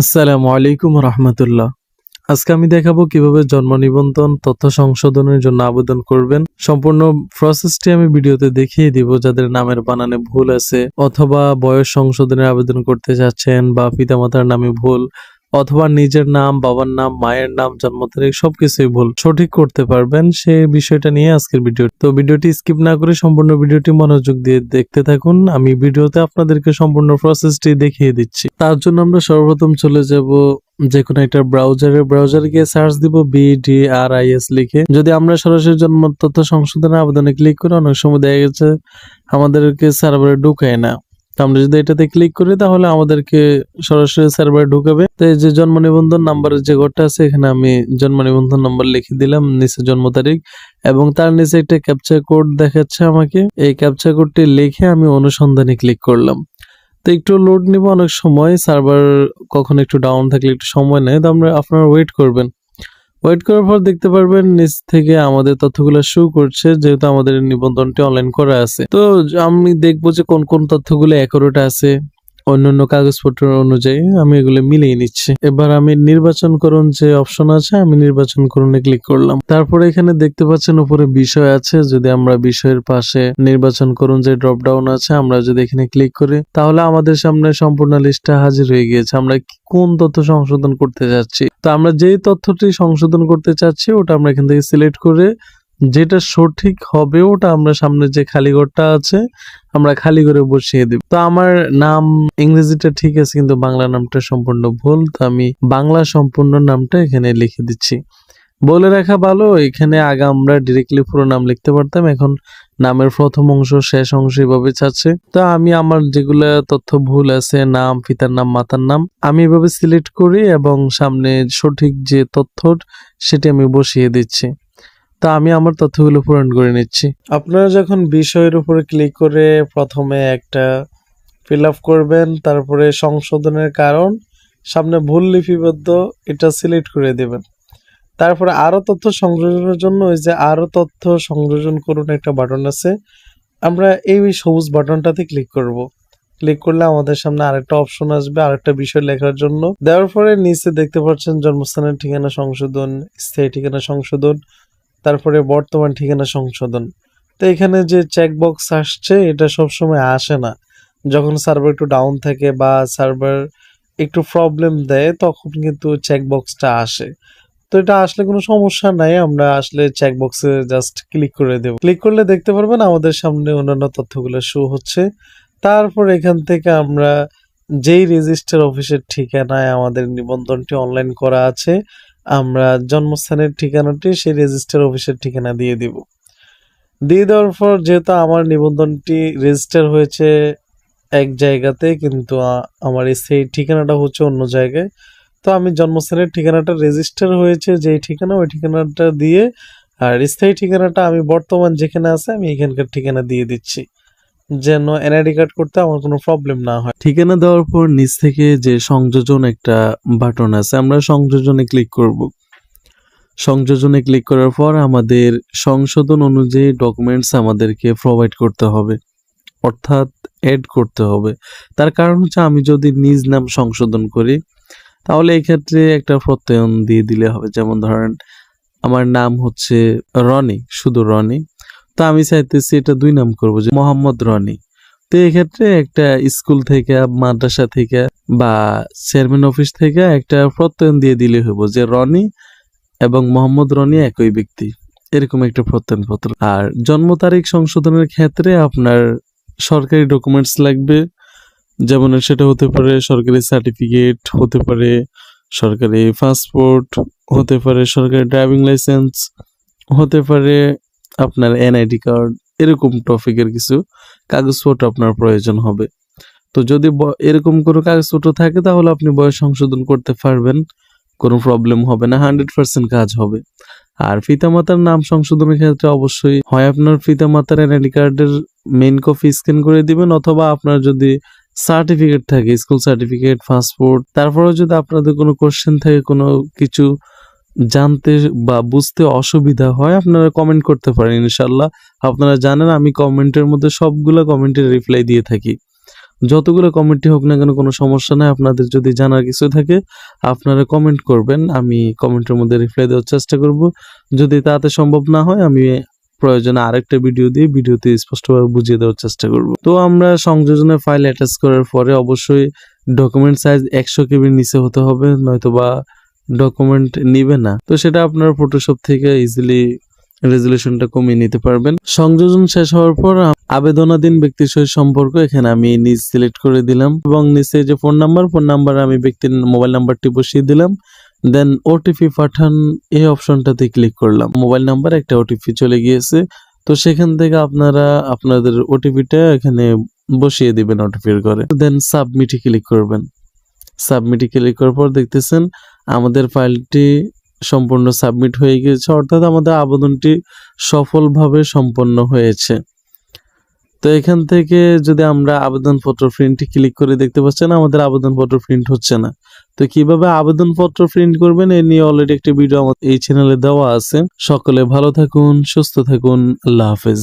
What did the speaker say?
আসসালামু আলাইকুম রহমতুল্লাহ। আজকে আমি দেখাবো কীভাবে জন্ম নিবন্ধন, তথ্য সংশোধনের জন্য আবেদন করবেন। সম্পূর্ণ প্রসেসটি আমি ভিডিওতে দেখিয়ে দিব, যাদের নামের বানানে ভুল আছে অথবা বয়স সংশোধনের আবেদন করতে চাচ্ছেন বা পিতামাতার নামে ভুল অথবা নিজের নাম, বাবার নাম, মায়ের নাম, জন্ম তারিখ সবকিছুই ভুল। সঠিক করতে পারবেন সে বিষয়টা নিয়ে আজকের ভিডিও। তো ভিডিওটি স্কিপ না করে সম্পূর্ণ ভিডিওটি মনোযোগ দিয়ে দেখতে থাকুন। আমি ভিডিওতে আপনাদেরকে সম্পূর্ণ প্রসেসটি দেখিয়ে দিচ্ছি। তার জন্য আমরা সর্বপ্রথম চলে যাব যে কোনো একটা ব্রাউজারে ব্রাউজারে গিয়ে সার্চ দিব বিডি আর আই এস লিখে। যদি আমরা সরাসরি জন্ম তথ্য সংশোধনের আবেদনে ক্লিক করি, অনেক সময় দেখা গেছে আমাদেরকে সার্ভারে ঢুকায় না। আমরা যদি এটাতে ক্লিক করি, তাহলে আমাদেরকে সরাসরি সার্ভারে ঢুকাবে। তো এই যে জন্ম নিবন্ধন নাম্বারের যে ঘরটা আছে, এখানে আমি জন্ম নিবন্ধন নাম্বার লিখে দিলাম, নিচে জন্ম তারিখ। এবং তার নিচে একটা ক্যাপচার কোড দেখাচ্ছে আমাকে। এই ক্যাপচার কোডটি লিখে আমি অনুসন্ধানে ক্লিক করলাম। তো একটু লোড নিব, অনেক সময় সার্ভার কখন একটু ডাউন থাকলে একটু সময় নেয়। তো আমরা আপনারা ওয়েট করবেন। ওয়েট করার পর দেখতে পারবেন নিচ থেকে আমাদের তথ্যগুলো শো করছে, যেহেতু আমাদের নিবন্ধনটি অনলাইন করা আছে। তো আমি দেখব যে কোন কোন তথ্যগুলো অ্যাকুরেট আছে। অন্যান্য কাগজপত্র অনুযায়ী আমি এগুলো মিলিয়ে নিচ্ছি। এবার আমি নির্বাচন করুন যে অপশন আছে, আমি নির্বাচন করুনে ক্লিক করলাম। তারপরে এখানে দেখতে পাচ্ছেন উপরে বিষয় আছে, যদি আমরা বিষয়ের পাশে নির্বাচন করুন যে ড্রপ ডাউন আছে, আমরা যদি এখানে ক্লিক করি, তাহলে আমাদের সামনে সম্পূর্ণ লিস্টটা হাজির হয়ে গিয়েছে। আমরা কোন তথ্য সংশোধন করতে যাচ্ছি তো আমরা যেই তথ্যটি সংশোধন করতে চাচ্ছি, ওটা আমরা এখান থেকে সিলেক্ট করে যেটা সঠিক হবে ওটা আমরা সামনে যে খালি ঘরটা আছে, আমরা খালি করে বসিয়ে দিব। তো আমার নাম ইংরেজিটা ঠিক আছে, কিন্তু বাংলা নামটা সম্পূর্ণ ভুল, তো আমি বাংলা সম্পূর্ণ নামটা এখানে লিখে দিচ্ছি। বলে রাখা ভালো, এখানে আগে আমরা ডিরেক্টলি পুরো নাম লিখতে পারতাম, এখন নামের প্রথম অংশ, শেষ অংশ এভাবে চাচ্ছে তো আমি আমার যেগুলো তথ্য ভুল আছে, নাম, পিতার নাম, মাতার নাম, আমি এভাবে সিলেক্ট করি এবং সামনে সঠিক যে তথ্য সেটি আমি বসিয়ে দিচ্ছি। তা আমি আমার তথ্যগুলো পূরণ করে নিচ্ছি। আপনারা যখন বিষয়ের উপরে ক্লিক করে প্রথমে একটা ফিল আপ করবেন, তারপরে সংশোধনের কারণ, সামনে ভুল লিপিবদ্ধ, এটা সিলেক্ট করে দেবেন। তারপরে আরও তথ্য সংযোজনের জন্য ওই যে আরও তথ্য সংযোজন করুন একটা বাটন আছে। আমরা এই সবুজ বাটনটাতে ক্লিক করব। ক্লিক করলে আমাদের সামনে আরেকটা অপশন আসবে, আরেকটা বিষয় লেখার জন্য। দেওয়ার পরে নিচে দেখতে পাচ্ছেন জন্মস্থানের ঠিকানা সংশোধন, স্থায়ী ঠিকানা সংশোধন তারপরে বর্তমান ঠিকানা সংশোধন। তো এখানে যে চেকবক্স আসছে, এটা সবসময় আসে না। যখন সার্ভার একটু ডাউন থাকে বা সার্ভার একটু প্রবলেম দেয়, তখন কিন্তু চেকবক্সটা আসে। তো এটা আসলে কোনো সমস্যা নাই, আমরা আসলে চেকবক্সে জাস্ট ক্লিক করে দেব। ক্লিক করলে দেখতে পারবেন আমাদের সামনে অন্যান্য তথ্যগুলো শো হচ্ছে। তারপর এখান থেকে আমরা যেই রেজিস্টার অফিসের ঠিকানায় আমাদের নিবন্ধনটি অনলাইন করা আছে আমরা জন্মস্থানের ঠিকানাটি সেই রেজিস্টার অফিসের ঠিকানা দিয়ে দিব। দিয়ে দেওয়ার পর যেহেতু আমার নিবন্ধনটি রেজিস্টার হয়েছে এক জায়গাতে, কিন্তু আমার সেই ঠিকানাটা হচ্ছে অন্য জায়গায়। তো আমি জন্মস্থানের ঠিকানাটা রেজিস্টার হয়েছে যেই ঠিকানা, ওই ঠিকানাটা দিয়ে আর স্থায়ী ঠিকানাটা আমি বর্তমান যেখানে আছে, আমি এখানকার ঠিকানা দিয়ে দিচ্ছি। যেন এনআইডি কার্ড করতে আমার কোনো প্রবলেম না হয়। ঠিকানা দেওয়ার পর নিচ থেকে যে সংযোজন একটা বাটন আছে, আমরা সংযোজনে ক্লিক করব। সংযোজনে ক্লিক করার পর আমাদের সংশোধন অনুযায়ী ডকুমেন্টস আমাদেরকে প্রোভাইড করতে হবে, অর্থাৎ এড করতে হবে। তার কারণ হচ্ছে আমি যদি নিজ নাম সংশোধন করি, তাহলে এই ক্ষেত্রে একটা প্রত্যয়ন দিয়ে দিলে হবে। যেমন ধরেন, আমার নাম হচ্ছে রনি, শুধু রনি। তো আমি চাইতেছি এটা দুই নাম করব, যে মোহাম্মদ রনি। তো এক্ষেত্রে একটা স্কুল থেকে, মাদ্রাসা থেকে বা চেয়ারম্যান অফিস থেকে একটা প্রত্যয়ন দিয়ে দিলে হইব, যে রনি এবং মোহাম্মদ রনি একই ব্যক্তি। এরকম একটা প্রত্যয়নপত্র। আর জন্ম তারিখ সংশোধনের ক্ষেত্রে আপনার সরকারি ডকুমেন্টস লাগবে, যেমন সেটা হতে পারে সরকারি সার্টিফিকেট হতে পারে সরকারি পাসপোর্ট হতে পারে সরকারি ড্রাইভিং লাইসেন্স হতে পারে আপনার এনআইডি কার্ড এরকম টপিকের কিছু কাগজপত্র আপনার প্রয়োজন হবে। তো যদি এরকম কোনো কাগজপত্র থাকে তাহলে আপনি বয়স সংশোধন করতে পারবেন, কোনো প্রবলেম হবে না হান্ড্রেড পার্সেন্ট কাজ হবে। আর পিতামাতার নাম সংশোধনের ক্ষেত্রে অবশ্যই হয় আপনার পিতামাতার এনআইডি কার্ডের মেইন কপি স্ক্যান করে দিবেন, অথবা আপনার যদি সার্টিফিকেট থাকে স্কুল সার্টিফিকেট পাসপোর্ট তারপরেও যদি আপনাদের কোনো কোশ্চেন থাকে, কোনো কিছু জানতে বা বুঝতে অসুবিধা হয়, আপনারা কমেন্ট করতে পারেন ইনশাল্লাহ আপনারা জানেন আমি কমেন্টের মধ্যে সবগুলো কমেন্টের রিপ্লাই দিয়ে থাকি। যতগুলো কমেন্টই হোক না কেন, কোনো সমস্যা নাই। আপনাদের যদি জানার কিছু থাকে, আপনারা কমেন্ট করবেন। আমি কমেন্টের মধ্যে রিপ্লাই দেওয়ার চেষ্টা করব। যদি তাতে সম্ভব না হয়, আমি প্রয়োজনে আরেকটা ভিডিও দিয়ে ভিডিওতে স্পষ্টভাবে বুঝিয়ে দেওয়ার চেষ্টা করব। তো আমরা সংযোজনের ফাইল অ্যাটাচ করার পরে অবশ্যই ডকুমেন্ট সাইজ একশো কেবির নিচে হতে হবে নয়তো বা ডকুমেন্ট নিবে না, তো সেটা আপনার ফটোশপ থেকে ইজিলি রেজুলেশনটা কমিয়ে নিতে পারবেন। সংযোজন শেষ হওয়ার পর আবেদনাধীন ব্যক্তির সহিত সম্পর্ক এখানে আমি নিজ সিলেক্ট করে দিলাম এবং নিচে যে ফোন নাম্বার ফোন নাম্বার আমি ব্যক্তির মোবাইল নাম্বারটি বসিয়ে দিলাম। দেন ওটিপি পাঠান, এই অপশনটাতে ক্লিক করলাম। মোবাইল নাম্বার একটা ওটিপি চলে গিয়েছে, তো সেখান থেকে আপনারা আপনাদের ওটিপিটা এখানে বসিয়ে দিবেন ওটিপির ঘরে। দেন সাবমিটে ক্লিক করবেন। সাবমিটে ক্লিক করার পর দেখতেছেন আমাদের ফাইলটি সম্পূর্ণ সাবমিট হয়ে গিয়েছে, অর্থাৎ আমাদের আবেদনটি সফলভাবে সম্পন্ন হয়েছে। তো এখান থেকে যদি আমরা আবেদনপত্র প্রিন্টে ক্লিক করে দেখতে পাচ্ছেন, আমাদের আবেদনপত্র প্রিন্ট হচ্ছে না। তো কীভাবে আবেদনপত্র প্রিন্ট করবেন, এ নিয়ে অলরেডি একটি ভিডিও আমাদের এই চ্যানেলে দেওয়া আছে। সকলে ভালো থাকুন, সুস্থ থাকুন, আল্লাহ হাফেজ।